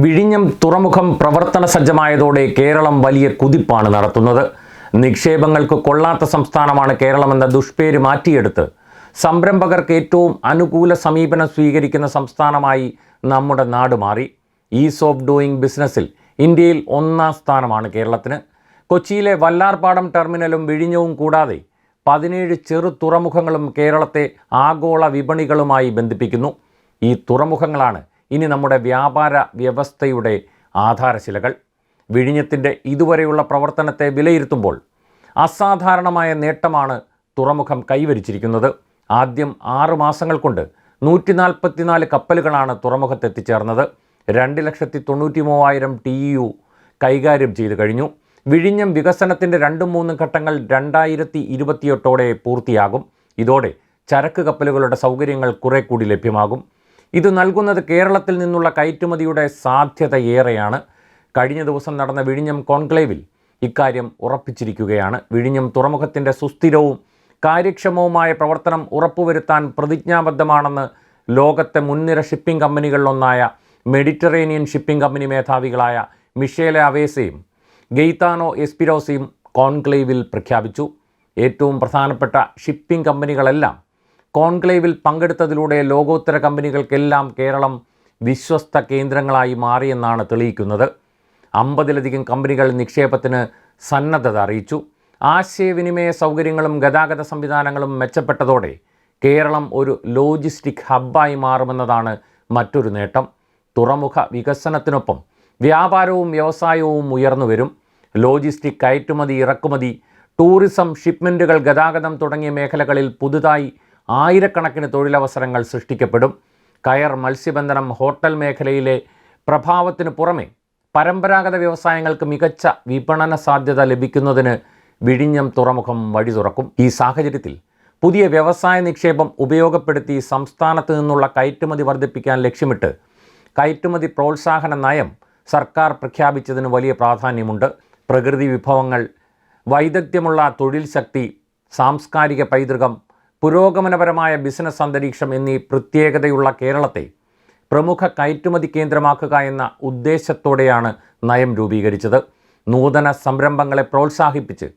വിഴിഞ്ഞം തുറമുഖം പ്രവർത്തന സജ്ജമായതോടെ കേരളം വലിയ കുതിപ്പാണ് നടത്തുന്നത്. നിക്ഷേപങ്ങൾക്ക് കൊള്ളാത്ത സംസ്ഥാനമാണ് കേരളമെന്ന ദുഷ്പേര് മാറ്റിയെടുത്ത് സംരംഭകർക്ക് ഏറ്റവും അനുകൂല സമീപനം സ്വീകരിക്കുന്ന സംസ്ഥാനമായി നമ്മുടെ നാട് മാറി. ഈസ് ഓഫ് ഡൂയിങ് ബിസിനസ്സിൽ ഇന്ത്യയിൽ ഒന്നാം സ്ഥാനമാണ് കേരളത്തിന്. കൊച്ചിയിലെ വല്ലാർപാടം ടെർമിനലും വിഴിഞ്ഞവും കൂടാതെ പതിനേഴ് ചെറു തുറമുഖങ്ങളും കേരളത്തെ ആഗോള വിപണികളുമായി ബന്ധിപ്പിക്കുന്നു. ഈ തുറമുഖങ്ങളാണ് ഇനി നമ്മുടെ വ്യാപാര വ്യവസ്ഥയുടെ ആധാരശിലകൾ വിഴിഞ്ഞത്തിന്റെ ഇതുവരെയുള്ള പ്രവർത്തനത്തെ വിലയിരുത്തുമ്പോൾ അസാധാരണമായ നേട്ടമാണ് തുറമുഖം കൈവരിച്ചിരിക്കുന്നത്. ആദ്യം ആറ് മാസങ്ങൾ കൊണ്ട് നൂറ്റി നാൽപ്പത്തിനാല് കപ്പലുകളാണ് തുറമുഖത്ത് എത്തിച്ചേർന്നത്. രണ്ട് ലക്ഷത്തി തൊണ്ണൂറ്റി മൂവായിരം ടി യു കൈകാര്യം ചെയ്തു കഴിഞ്ഞു. വിഴിഞ്ഞം വികസനത്തിന്റെ രണ്ടും മൂന്നും ഘട്ടങ്ങൾ രണ്ടായിരത്തി ഇരുപത്തിയെട്ടോടെ പൂർത്തിയാകും. ഇതോടെ ചരക്ക് കപ്പലുകളുടെ സൗകര്യങ്ങൾ കുറെ കൂടി ലഭ്യമാകും. ഇത് നൽകുന്നത് കേരളത്തിൽ നിന്നുള്ള കയറ്റുമതിയുടെ സാധ്യത ഏറെയാണ്. കഴിഞ്ഞ ദിവസം നടന്ന വിഴിഞ്ഞം കോൺക്ലേവിൽ ഇക്കാര്യം ഉറപ്പിച്ചിരിക്കുകയാണ്. വിഴിഞ്ഞം തുറമുഖത്തിന്റെ സുസ്ഥിരവും കാര്യക്ഷമവുമായ പ്രവർത്തനം ഉറപ്പുവരുത്താൻ പ്രതിജ്ഞാബദ്ധമാണെന്ന് ലോകത്തെ മുൻനിര ഷിപ്പിംഗ് കമ്പനികളിലൊന്നായ മെഡിറ്ററേനിയൻ ഷിപ്പിംഗ് കമ്പനി മേധാവികളായ മിഷേല അവേസയും ഗെയ്താനോ എസ്പിരോസയും കോൺക്ലേവിൽ പ്രഖ്യാപിച്ചു. ഏറ്റവും പ്രധാനപ്പെട്ട ഷിപ്പിംഗ് കമ്പനികളെല്ലാം കോൺക്ലേവിൽ പങ്കെടുത്തതിലൂടെ ലോകോത്തര കമ്പനികൾക്കെല്ലാം കേരളം വിശ്വസ്ത കേന്ദ്രങ്ങളായി മാറിയെന്നാണ് തെളിയിക്കുന്നത്. അമ്പതിലധികം കമ്പനികൾ നിക്ഷേപത്തിന് സന്നദ്ധത അറിയിച്ചു. ആശയവിനിമയ സൗകര്യങ്ങളും ഗതാഗത സംവിധാനങ്ങളും മെച്ചപ്പെട്ടതോടെ കേരളം ഒരു ലോജിസ്റ്റിക് ഹബ്ബായി മാറുമെന്നതാണ് മറ്റൊരു നേട്ടം. തുറമുഖ വികസനത്തിനൊപ്പം വ്യാപാരവും വ്യവസായവും ഉയർന്നു വരും. ലോജിസ്റ്റിക് കയറ്റുമതി ഇറക്കുമതി ടൂറിസം ഷിപ്മെന്റുകൾ ഗതാഗതം തുടങ്ങിയ മേഖലകളിൽ പുതുതായി ആയിരക്കണക്കിന് തൊഴിലവസരങ്ങൾ സൃഷ്ടിക്കപ്പെടും. കയർ മത്സ്യബന്ധനം ഹോട്ടൽ മേഖലയിലെ പ്രഭാവത്തിന് പുറമെ പരമ്പരാഗത വ്യവസായങ്ങൾക്ക് മികച്ച വിപണന സാധ്യത ലഭിക്കുന്നതിന് വിഴിഞ്ഞം തുറമുഖം വഴി തുറക്കും. ഈ സാഹചര്യത്തിൽ പുതിയ വ്യവസായ നിക്ഷേപം ഉപയോഗപ്പെടുത്തി സംസ്ഥാനത്ത് നിന്നുള്ള കയറ്റുമതി വർദ്ധിപ്പിക്കാൻ ലക്ഷ്യമിട്ട് കയറ്റുമതി പ്രോത്സാഹന നയം സർക്കാർ പ്രഖ്യാപിച്ചതിന് വലിയ പ്രാധാന്യമുണ്ട്. പ്രകൃതി വിഭവങ്ങൾ വൈദഗ്ധ്യമുള്ള തൊഴിൽ ശക്തി സാംസ്കാരിക പൈതൃകം പുരോഗമനപരമായ ബിസിനസ് അന്തരീക്ഷം എന്നീ പ്രത്യേകതയുള്ള കേരളത്തെ പ്രമുഖ കയറ്റുമതി കേന്ദ്രമാക്കുക എന്ന ഉദ്ദേശത്തോടെയാണ് നയം രൂപീകരിച്ചത്. നൂതന സംരംഭങ്ങളെ പ്രോത്സാഹിപ്പിച്ച്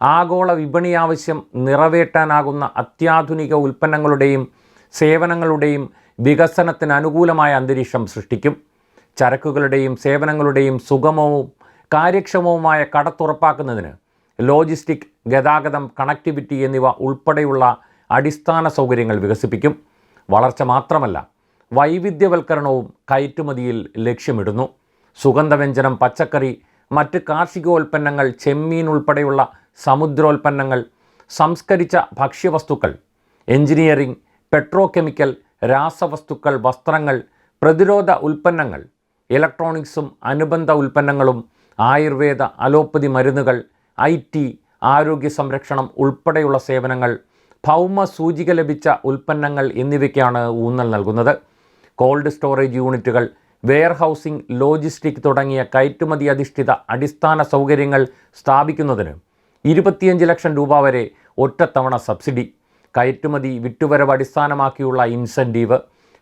ആഗോള വിപണി ആവശ്യം നിറവേറ്റാനാകുന്ന അത്യാധുനിക ഉൽപ്പന്നങ്ങളുടെയും സേവനങ്ങളുടെയും വികസനത്തിന് അനുകൂലമായ അന്തരീക്ഷം സൃഷ്ടിക്കും. ചരക്കുകളുടെയും സേവനങ്ങളുടെയും സുഗമവും കാര്യക്ഷമവുമായ കടത്തുറപ്പാക്കുന്നതിന് ലോജിസ്റ്റിക് ഗതാഗതം കണക്ടിവിറ്റി എന്നിവ ഉൾപ്പെടെയുള്ള അടിസ്ഥാന സൗകര്യങ്ങൾ വികസിപ്പിക്കും. വളർച്ച മാത്രമല്ല വൈവിധ്യവൽക്കരണവും കയറ്റുമതിയിൽ ലക്ഷ്യമിടുന്നു. സുഗന്ധവ്യഞ്ജനം പച്ചക്കറി മറ്റ് കാർഷികോൽപ്പന്നങ്ങൾ ചെമ്മീൻ ഉൾപ്പെടെയുള്ള സമുദ്രോൽപ്പന്നങ്ങൾ സംസ്കരിച്ച ഭക്ഷ്യവസ്തുക്കൾ എഞ്ചിനീയറിംഗ് പെട്രോ കെമിക്കൽ രാസവസ്തുക്കൾ വസ്ത്രങ്ങൾ പ്രതിരോധ ഉൽപ്പന്നങ്ങൾ ഇലക്ട്രോണിക്സും അനുബന്ധ ഉൽപ്പന്നങ്ങളും ആയുർവേദ അലോപ്പതി മരുന്നുകൾ ഐ ടി ആരോഗ്യ സംരക്ഷണം ഉൾപ്പെടെയുള്ള സേവനങ്ങൾ ഭൗമ സൂചിക ലഭിച്ച ഉൽപ്പന്നങ്ങൾ എന്നിവയ്ക്കാണ് ഊന്നൽ നൽകുന്നത്. കോൾഡ് സ്റ്റോറേജ് യൂണിറ്റുകൾ വെയർഹൗസിംഗ് ലോജിസ്റ്റിക് തുടങ്ങിയ കയറ്റുമതി അധിഷ്ഠിത അടിസ്ഥാന സൗകര്യങ്ങൾ സ്ഥാപിക്കുന്നതിന് ഇരുപത്തിയഞ്ച് ലക്ഷം രൂപ വരെ ഒറ്റത്തവണ സബ്സിഡി കയറ്റുമതി വിട്ടുവരവ് അടിസ്ഥാനമാക്കിയുള്ള ഇൻസെന്റീവ്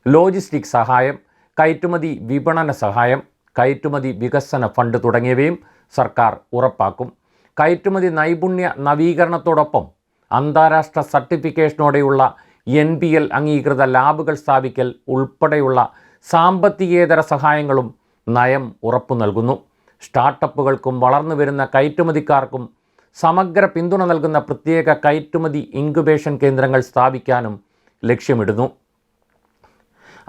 ലോജിസ്റ്റിക് സഹായം കയറ്റുമതി വിപണന സഹായം കയറ്റുമതി വികസന ഫണ്ട് തുടങ്ങിയവയും സർക്കാർ ഉറപ്പാക്കും. കയറ്റുമതി നൈപുണ്യ നവീകരണത്തോടൊപ്പം അന്താരാഷ്ട്ര സർട്ടിഫിക്കേഷനോടെയുള്ള എൻ പി എൽ അംഗീകൃത ലാബുകൾ സ്ഥാപിക്കൽ ഉൾപ്പെടെയുള്ള സാമ്പത്തികേതര സഹായങ്ങളും നയം ഉറപ്പു നൽകുന്നു. സ്റ്റാർട്ടപ്പുകൾക്കും വളർന്നു വരുന്ന കയറ്റുമതിക്കാർക്കും സമഗ്ര പിന്തുണ നൽകുന്ന പ്രത്യേക കയറ്റുമതി ഇൻക്യുബേഷൻ കേന്ദ്രങ്ങൾ സ്ഥാപിക്കാനും ലക്ഷ്യമിടുന്നു.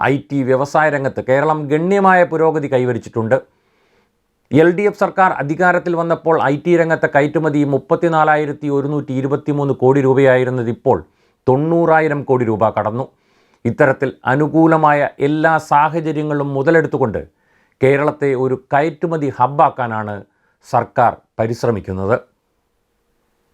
ഐ ടി വ്യവസായ രംഗത്ത് കേരളം ഗണ്യമായ പുരോഗതി കൈവരിച്ചിട്ടുണ്ട്. എൽ ഡി എഫ് സർക്കാർ അധികാരത്തിൽ വന്നപ്പോൾ ഐ ടി രംഗത്തെ കയറ്റുമതി മുപ്പത്തിനാലായിരത്തി ഒരുന്നൂറ്റി ഇരുപത്തിമൂന്ന് കോടി രൂപയായിരുന്നത് ഇപ്പോൾ തൊണ്ണൂറായിരം കോടി രൂപ കടന്നു. ഇത്തരത്തിൽ അനുകൂലമായ എല്ലാ സാഹചര്യങ്ങളും മുതലെടുത്തുകൊണ്ട് കേരളത്തെ ഒരു കയറ്റുമതി ഹബ്ബാക്കാനാണ് സർക്കാർ പരിശ്രമിക്കുന്നത്.